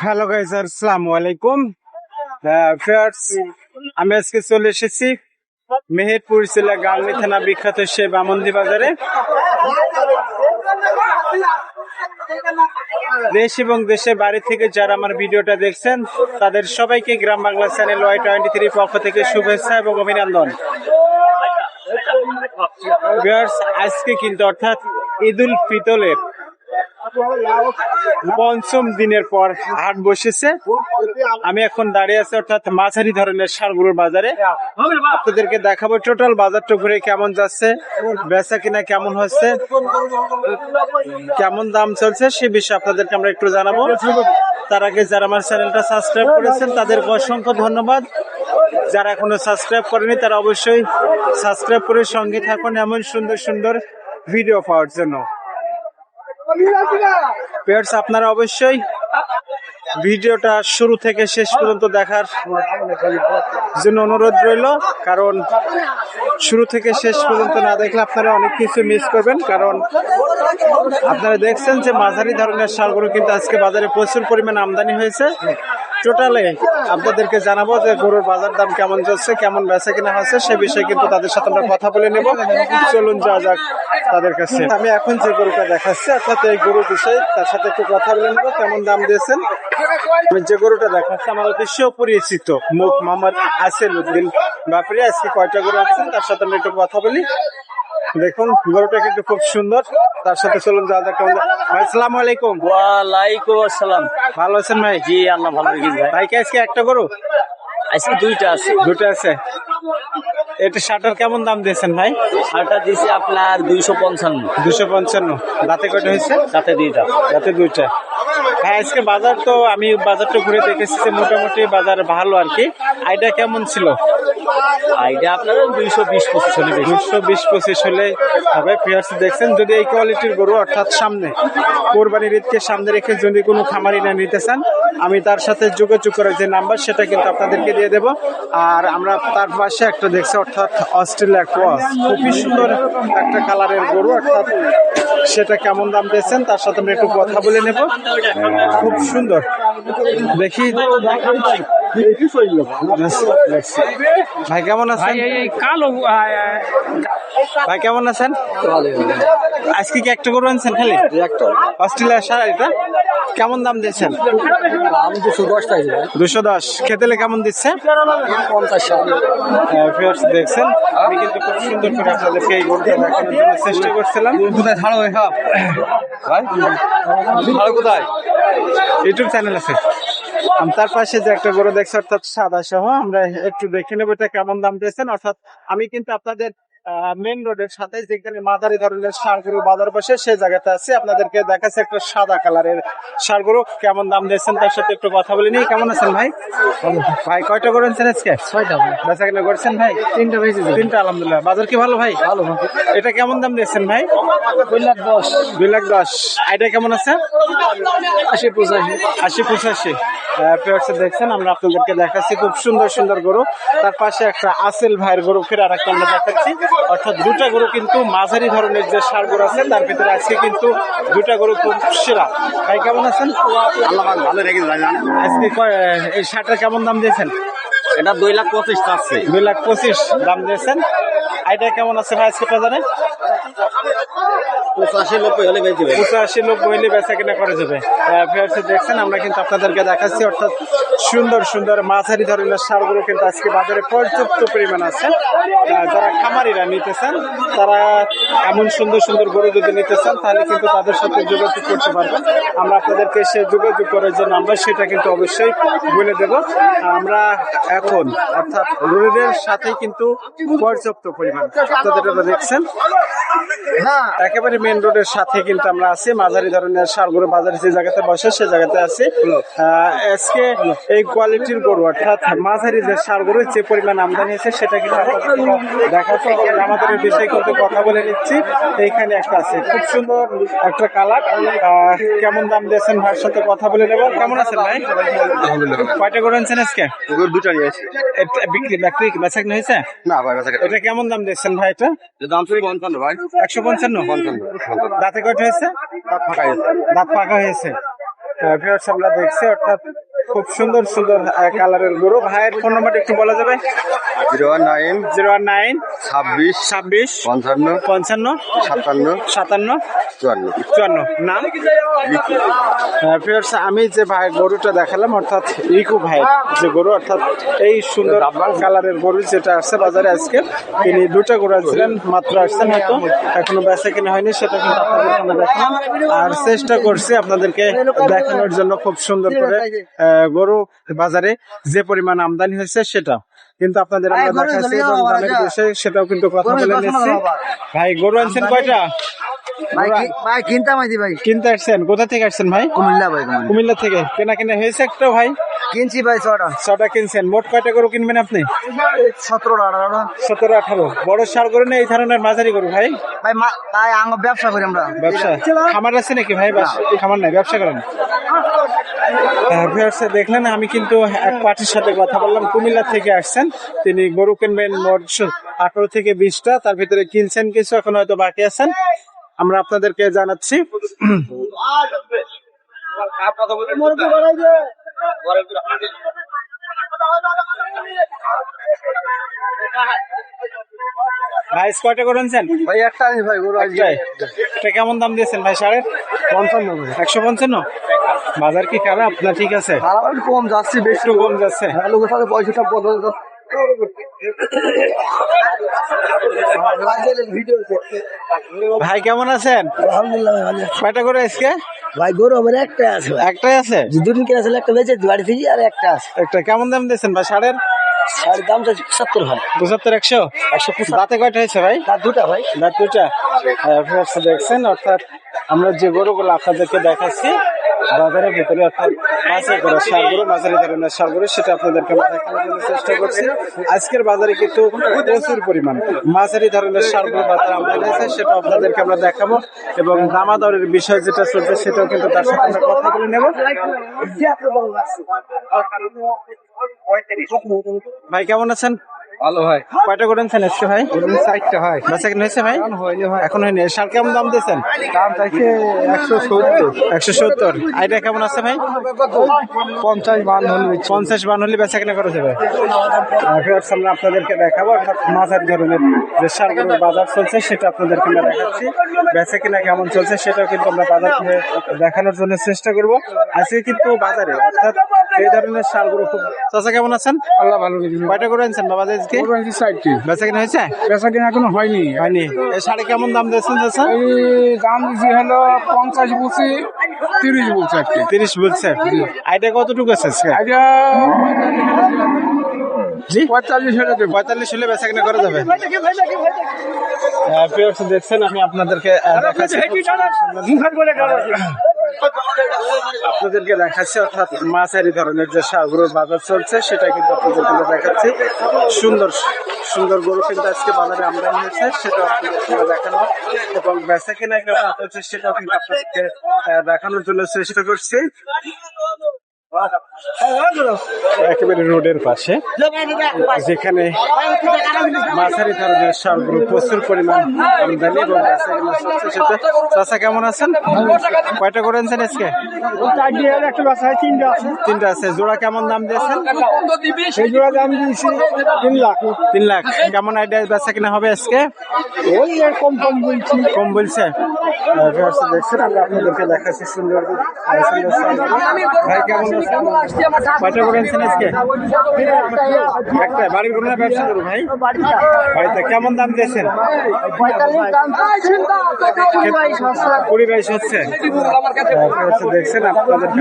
Hello guys আসসালামু আলাইকুম। আমি আজকে চলে এসেছি মেহেরপুর জেলা গাংনী থানা বিখ্যাত সে বামন্দি বাজারে। দেশ এবং দেশের বাড়ি থেকে যারা আমার ভিডিওটা দেখছেন, তাদের সবাইকে Gram Bangla channel Y twenty three পক্ষ থেকে শুভেচ্ছা এবং অভিনন্দন। আজকে কিন্তু অর্থাৎ ঈদুল ফিতলের পঞ্চম দিনের পর হাট বসেছে। আমি এখন দাঁড়িয়ে আছি অর্থাৎ মাঝারি ধরনের সারগুলোর বাজারে। আপনাদেরকে দেখাবো টোটাল বাজারটা ঘুরে কেমন যাচ্ছে, বেচা কিনা কেমন হচ্ছে, কেমন দাম চলছে সে বিষয়ে আপনাদেরকে আমরা একটু জানাব। তার আগে যারা আমার চ্যানেলটা সাবস্ক্রাইব করেছেন, তাদেরকে অসংখ্য ধন্যবাদ। যারা এখনও সাবস্ক্রাইব করেনি তারা অবশ্যই সাবস্ক্রাইব করে সঙ্গে থাকুন এমন সুন্দর সুন্দর ভিডিও পাওয়ার জন্য। পেয়ার্স আপনারা অবশ্যই ভিডিওটা শুরু থেকে শেষ পর্যন্ত দেখার জন্য অনুরোধ রইল। কারণ শুরু থেকে শেষ পর্যন্ত না দেখলে আপনারা অনেক কিছু মিস করবেন। কারণ আপনারা দেখছেন যে মাঝারি ধরনের শালগুলো কিন্তু আজকে বাজারে প্রচুর পরিমাণ আমদানি হয়েছে। টোটালে আপনাদেরকে জানাব যে গরুর বাজার দাম কেমন চলছে, কেমন বেচা কিনা হচ্ছে, সে বিষয়ে কিন্তু তাদের সাথে আমরা কথা বলে নেব। চলুন যাওয়া যাক তাদের কাছে। আমি এখন যে গরুটা দেখাচ্ছি, অর্থাৎ এই গরুর বিষয়ে তার সাথে একটু কথা বলে নেব, কেমন দাম দিয়েছেন। আমি যে গরুটা দেখাচ্ছি, আমার অতি সুপরিচিত মুখ মোহাম্মদ আসেল উদ্দিন ব্যাপারে আজকে কয়টা গরু আছেন, তার সাথে আমরা একটু কথা বলি। দেখুন গরুটা কিন্তু খুব সুন্দর। তার সাথে চলুন যাক কেমন ভাই আসসালামু আলাইকুম। ওয়ালাইকুম আসসালাম। ভালো আছেন ভাই? জি আল্লাহ ভালো রেখেছে ভাই। ভাই কি আজকে একটা গরু? আজকে দুইটা আছে। দুটো আছে। এটা শার্টার কেমন দাম দিয়েছেন ভাই? আরটা দিছে আপনার দুইশো পঞ্চান্ন। দুশো পঞ্চান্ন। রাতে কয়টা হয়েছে? সাথে দুইটা। রাতে দুইটা। হ্যাঁ আজকে বাজার তো আমি বাজারটা ঘুরে দেখেছি মোটামুটি বাজার ভালো আর কি। আইডিয়া কেমন ছিল? আপনার দুইশো বিশ পঁচিশ হলে দুইশো বিশ পঁচিশ হলে হবে। পেয়ার্স দেখছেন, যদি এই কোয়ালিটির গরু অর্থাৎ সামনে কোরবানির ঈদকে সামনে রেখে যদি কোনো খামারি না নিতে চান, আমি তার সাথে যোগাযোগ করার যে নাম্বার, সেটা কিন্তু আপনাদেরকে দিয়ে দেব। আর আমরা তার পাশে একটা দেখছি, অর্থাৎ অস্ট্রেলিয়া ক্রস খুবই সুন্দর একটা কালারের গরু, অর্থাৎ সেটা কেমন দাম দিয়েছেন, তার সাথে আমরা একটু কথা বলে নেব। খুব সুন্দর। দেখি। ভাই, কেমন আছেন? কালো ভাই কেমন আছেন? আজকে কি একটা গরু আনছেন খালি? একটা অস্ট্রেলিয়া সারা এটা কেমন দাম দিচ্ছেন আমি দুশো দশ দুশো। দশ খেতেলে কেমন দিচ্ছে? পঞ্চাশ ভিউয়ার্স দেখছেন। আমি কিন্তু খুব সুন্দর করে আপনাদেরকে এই গরুটা দেখানোর জন্য চেষ্টা করছিলাম। কোথায়? ছাড়ো হ্যাঁ। ভাই ছাড়ো কোথায়? ইউটিউব চ্যানেল আছে। তার পাশে যে একটা গরু দেখছে অর্থাৎ সাদা সহ আমরা একটু দেখে নেব এটা কেমন দাম দিয়েছেন। অর্থাৎ আমি কিন্তু আপনাদের মেন রোডের সাথে যেখানে মাদারি ধরনের সারগুরু বাজার বসে সেই জায়গাতে আছে। আপনাদেরকে দেখাচ্ছে একটা সাদা কালারের সারগুরু। কেমন দাম দিয়েছেন তার সাথে একটু কথা বলে নিই। কেমন আছেন ভাই? ভাই কয়টা করে আনছেন আজকে? ছয়টা বেচা কিনা করছেন ভাই? তিনটা বেশি তিনটা আলহামদুলিল্লাহ। বাজার কি ভালো ভাই? ভালো এটা কেমন দাম দিয়েছেন ভাই? দুই লাখ দশ। দুই লাখ দশ। আইডিয়া কেমন আছে? আশি পঁচাশি। আশি পঁচাশি। দেখছেন আমরা আপনাদেরকে দেখাচ্ছি খুব সুন্দর সুন্দর গরু। তার পাশে একটা আসেল ভাইয়ের গরু ফের আর একটা আমরা দেখাচ্ছি। অর্থাৎ দুটা গরু কিন্তু মাঝারি ধরনের যে সার গরু আছে তার ভিতরে আজকে কিন্তু দুটা গরু খুব সেরা। ভাই কেমন আছেন? ভালো রেখেছে আজকে এই সারটার কেমন দাম দিয়েছেন? এটা দুই লাখ পঁচিশ আছে। দুই লাখ পঁচিশ দাম দিয়েছেন। আইডিয়া কেমন আছে ভাই আজকে বাজারে? পঁচাশি নব্বই হলে পঁচাশি বেচা কিনা করে যাবে। ভিউয়ার্স দেখছেন আমরা কিন্তু আপনাদেরকে দেখাচ্ছি অর্থাৎ সুন্দর সুন্দর মাঝারি ধরনের সারগুলো কিন্তু আজকে বাজারে পর্যাপ্ত পরিমাণ আছে। যারা খামারিরা নিতে চান তারা এমন সুন্দর সুন্দর গরু যদি নিতে চান তাহলে কিন্তু তাদের সাথে যোগাযোগ করতে পারবেন। আমরা আপনাদেরকে সে যোগাযোগ করার যে নাম্বার সেটা কিন্তু অবশ্যই বলে দেব। আমরা এখন অর্থাৎ রোডের সাথে কিন্তু পর্যাপ্ত পরিমাণ। আপনাদের দেখছেন? একেবারে মেন রোডের সাথে কিন্তু আমরা আছি। মাঝারি ধরনের সারগুলো বাজারে যে জায়গাতে বসে সে জায়গাতে আছি। আজকে এই কোয়ালিটির গরু অর্থাৎ মাঝারি যে সারগুলো যে পরিমাণ আমদানি হয়েছে সেটা কিন্তু দেখাচ্ছি। আমাদের বিষয়ে কিন্তু কথা বলে নিচ্ছি। এইখানে একটা আছে খুব সুন্দর একটা কালার। কেমন দাম দিয়েছেন ভাইয়ের সাথে কথা বলে নেব। কেমন আছেন ভাই? কয়টা গরু আনছেন আজকে? দুটা নিয়ে বিক্রি বিক্রি বেচা কিনা হয়েছে? না ভাই এটা কেমন দাম দিয়েছেন ভাই এটা? দাম তুমি পঞ্চান্ন ভাই। একশো পঞ্চান্ন? পঞ্চান্ন। দাঁতে কয়টা হয়েছে? দাঁত ফাঁকা হয়েছে। দাঁত ফাঁকা হয়েছে। ভিউয়ার্স আমরা দেখছি অর্থাৎ খুব সুন্দর সুন্দর কালারের গরু। ভাইয়ের ফোন নাম্বার একটু বলা যাবে? Zero one nine zero one nine ছাব্বিশ ছাব্বিশ পঞ্চান্ন পঞ্চান্ন সাতান্ন সাতান্ন চুয়ান্ন। চুয়ান্ন। নাম? আমি যে ভাই গরুটা দেখালাম অর্থাৎ ইকু ভাই যে গরু অর্থাৎ এই সুন্দর কালারের গরু যেটা আসছে বাজারে আজকে তিনি দুটো গরু আনছিলেন মাত্র আসছেন হয়তো এখনও বেচা কিনা হয়নি সেটা কিন্তু আপনাদের দেখালাম। আর চেষ্টা করছি আপনাদেরকে দেখানোর জন্য খুব সুন্দর করে গরু বাজারে যে পরিমাণ আমদানি হয়েছে সেটা। কিন্তু আপনাদের আমরা দেখাচ্ছি এবং দামের বিষয়ে সেটাও কিন্তু কথা বলে নিচ্ছি। ভাই গরু আনছেন কয়টা? ভাই ভাই কিনতাম আইছি ভাই। কিনতে আসছেন? কোথা থেকে আসছেন ভাই? কুমিল্লা ভাই কুমিল্লা। থেকে। কেনা কিনা হয়েছে একটা ভাই? কিনছি ভাই ছটা। ছটা কিনছেন। মোট কয়টা গরু কিনবেন আপনি? সতেরোটা আঠারোটা। সতেরো আঠারো। বড় সার গরু না এই ধরনের মাঝারি গরু ভাই? ভাই মা- ভাই আঙ্গ ব্যবসা করি আমরা। ব্যবসা? খামার আছে নাকি ভাই? খামার নাই ব্যবসা করেন? viewers, দেখলেন আমি কিন্তু এক পার্টির সাথে কথা বললাম। কুমিল্লা থেকে আসছেন। তিনি গরু কিনবেন মোট আঠারো থেকে বিশটা। তার ভিতরে কিনছেন কিছু এখন হয়তো বাকি আছেন। আমরা আপনাদেরকে জানাচ্ছি। ভাই কয়টা করে আনছেন? ভাই একটা আনি ভাই গরু আজকে এটা কেমন দাম দিয়েছেন ভাই সাড়ের পঞ্চান্ন একশো পঞ্চান্ন? বাজার কি খারাপ? না ঠিক আছে? কম যাচ্ছে বেশি কম যাচ্ছে। হ্যাঁ, লোকের সাথে পয়সাটা বদল ভাই কেমন আছেন? আলহামদুলিল্লাহ কয়টা করে আজকে? ভাই গরু আমার একটা আছে একটাই আছে? দুদিন কিনা ছিল একটা বেঁচে বাড়ি থেকে আর একটা আছে। একটা কেমন দাম দিয়েছেন ভাই সাড়ের আর দামটা সত্তর ভাই। পঁচাত্তর একশো? একশো পঁচাত্তর। দাঁতে কয়টা হয়েছে ভাই? দুটা ভাই। দাঁত দুটা। হ্যাঁ, দেখছেন অর্থাৎ আমরা যে গরুগুলো আপনাদেরকে দেখাচ্ছি বাজারের ভিতরে অর্থাৎ মাছের করা সারগুলো মাঝারি ধরনের সারগুলো, সেটা আপনাদেরকে আমরা চেষ্টা করছি। আজকের বাজারে কিন্তু প্রচুর পরিমাণ মাঝারি ধরনের সারগুলো বাজারে আমদানি আছে সেটা আপনাদেরকে আমরা দেখাবো। এবং দামাদরের বিষয় যেটা চলছে, সেটাও কিন্তু তার সাথে আমরা কথা বলে নেব। ভাই, কেমন আছেন? ভালো ভাই কয়টা করে আনছেন আজকে ভাই? চারটা হয়। বেচা কিনা হয়েছে ভাই? ভাই। এখন হয়নি। সার কেমন দাম দিয়েছেন? দাম চাইছে একশো সত্তর। একশো সত্তর। আইডিয়া কেমন আছে ভাই? পঞ্চাশ বান্ন হলে পঞ্চাশ বান হলে বেচা কিনা করা যাবে ভিউয়ার্স, আমরা আপনাদেরকে দেখাবো অর্থাৎ মাঝারি ধরনের যে সারগুলোর বাজার চলছে সেটা আপনাদেরকে আমরা দেখাচ্ছি। বেচা কিনা কেমন চলছে সেটাও কিন্তু আমরা বাজার দেখানোর জন্য চেষ্টা করব। আজকে কিন্তু বাজারে অর্থাৎ এই ধরনের সারগুলো খুব চাচা কেমন আছেন? আল্লাহ ভালো কয়টা করে আনছেন? বাবা আজকে? বেচা কিনা হয়েছে? বেচা কিনা এখনও হয়নি। হয়নি। এই শাড়ি কেমন দাম দিয়েছেন দাম দিছি হলো পঞ্চাশ বলছি তিরিশ বলছে একটি তিরিশ বলছে। আইডিয়া কতটুকু আছে আজকে? জি? পঁয়তাল্লিশ হলে পঁয়তাল্লিশ হলে বেচা কিনা করা যাবে? দেখছেন আমি আপনাদেরকে দেখাচ্ছি আপনাদেরকে দেখাচ্ছি, অর্থাৎ মাঝারি ধরনের যে সাগরের বাজার চলছে, সেটা কিন্তু আপনাদেরকে দেখাচ্ছি। সুন্দর সুন্দর গরু কিন্তু আজকে বাজারে আমদানি হয়েছে সেটা আপনাদেরকে দেখানো। এবং বেচা কিনা চলছে সেটাও কিন্তু আপনাদেরকে দেখানোর জন্য চেষ্টা করছি। একেবারে রোডের পাশে যেখানে মাঝারি ধরনের সারগুলো প্রচুর পরিমাণ আমদানি এবং চাচা কেমন আছেন? কয়টা করে আনছেন আজকে? তিনটা আছে। তিনটা আছে জোড়া কেমন দাম দিয়েছেন? সেই জোড়া দাম দিয়েছি তিন লাখ। তিন লাখ। কেমন আইডিয়া বেচা কিনা হবে আজকে? ওই কম কম বলছি। কম বলছে। দেখছেন আমরা আপনাদেরকে দেখাচ্ছি সুন্দর। ভাই কেমন আছেন? কয়টা করে আনছেন আজকে? একটা বাড়ির কোনো ব্যবসা করো ভাই। বাড়িতে কেমন দাম দিয়েছেন? কুড়ি বাইশ হচ্ছে। দেখছেন আপনাদেরকে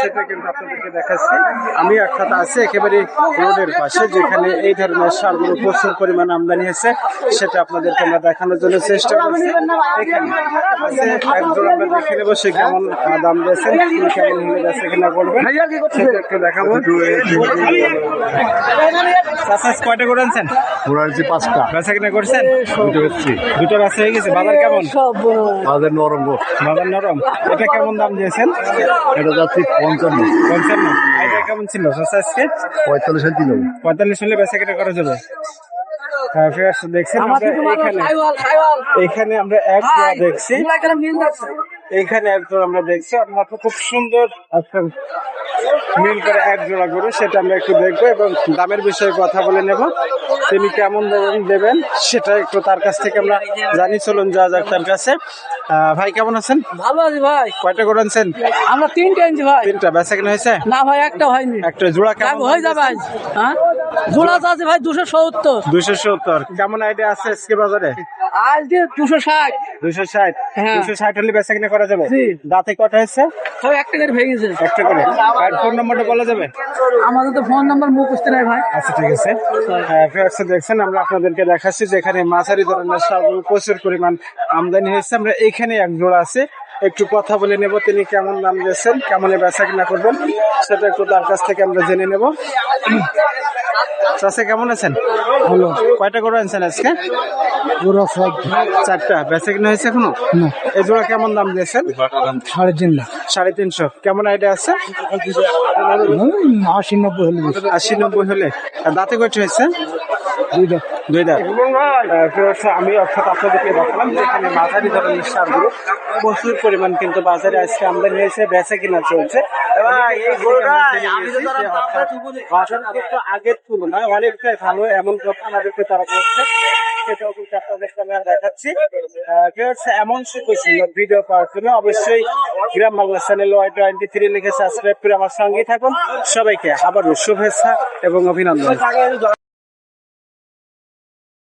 সেটা কিন্তু আপনাদেরকে দেখাচ্ছি। আমি অর্থাৎ আছে একেবারে রোডের পাশে যেখানে এই ধরনের সারগুলো প্রচুর পরিমাণ আমদানি হয়েছে। সেটা আপনাদেরকে আমরা দেখানোর জন্য চেষ্টা করছি। এখানে একজন আমরা দেখে নেব সে কেমন দাম দিয়েছেন তিনি কেমন হলে বেচা কিনা করবেন সেটা একটু দেখাবো। চাষাস কয়টা করে আনছেন? ওরা হচ্ছে পাঁচটা। বেচা কিনা করছেন? দুটো হচ্ছে দুটো রাস্তা হয়ে গেছে। বাজার কেমন? তাদের নরম। বাজার নরম। এটা কেমন দাম দিয়েছেন? এটা যাচ্ছে পঞ্চান্ন। পঞ্চান্ন। এটা কেমন ছিল চাষা আজকে? পঁয়তাল্লিশ হাজার দিল পঁয়তাল্লিশ হলে বেচা কেনা করা যাবে? হ্যাঁ, দেখছেন এখানে? আমরা এক দেখছি। এখানে একজন আমরা দেখছি অর্থাৎ খুব সুন্দর মিল করে এক জোড়া গরু সেটা আমরা একটু দেখব এবং দামের বিষয়ে কথা বলে নেব। তিনি কেমন দেবেন দেবেন সেটা একটু তার কাছ থেকে আমরা জানি। চলুন যাওয়া যাক তার কাছে। ভাই কেমন আছেন? ভালো আছি ভাই। কয়টা গরু আনছেন? আমরা তিনটে আনছি ভাই। তিনটা বেচা কেনা হয়েছে? না ভাই একটা হয়নি। একটা জোড়া কেমন? হয়ে যাবে। আজ হ্যাঁ? জোড়া আছে ভাই দুশো সত্তর। দুইশো সত্তর। কেমন আইডিয়া আছে আজকে বাজারে? আজ দিয়ে দুশো ষাট। দুশো ষাট। দুশো ষাট হলে বেচা কিনা করা যাবে? দাঁতে কটা হয়েছে? সব একটা করে ভেঙে গেছে। একটা করে। আর ফোন নম্বরটা বলা যাবে? আমাদের তো ফোন নাম্বার মুখস্থ নাই ভাই। আচ্ছা ঠিক আছে। হ্যাঁ, ভিউয়ার্স দেখছেন আমরা আপনাদেরকে দেখাচ্ছি যেখানে মাঝারি ধরনের সব প্রচুর পরিমাণ আমদানি হয়েছে। আমরা এখানে এক জোড়া আছে একটু কথা বলে নেব তিনি কেমন দাম দিয়েছেন কেমন বেচা কিনা করবেন সেটা একটু তার কাছ থেকে আমরা জেনে নেব। চাষে কেমন আছেন? হলো কয়টা করে আনছেন আজকে? পুরো সব চারটা। বেচা কিনা হয়েছে এখনও? এই জোড়া কেমন দাম দিয়েছেন? সাড়ে তিন লাখ। সাড়ে তিনশো। কেমন আইডিয়া আছে? আশি নব্বই হলে আশি নব্বই হলে। দাঁতে কয়টা হয়েছে? দুই দাঁত আমি অর্থাৎ আপনাদেরকে দেখালাম যেখানে মাঝারি ধরনের সারগুলো প্রচুর পরিমাণ কিন্তু বাজারে আজকে আমদানি হয়েছে বেচা কিনা চলছে। যে আগের তুলনায় অনেকটাই ভালো এমন কথা আমাদেরকে তারা বলছে। সেটাও কিন্তু আপনাদেরকে আমি দেখাচ্ছি। আহ, কি এমন সুন্দর সুন্দর ভিডিও পাওয়ার জন্য অবশ্যই Gram Bangla channel Y twenty three লিখে সাবস্ক্রাইব করে আমার সঙ্গেই থাকুন। সবাইকে আবারও শুভেচ্ছা এবং অভিনন্দন।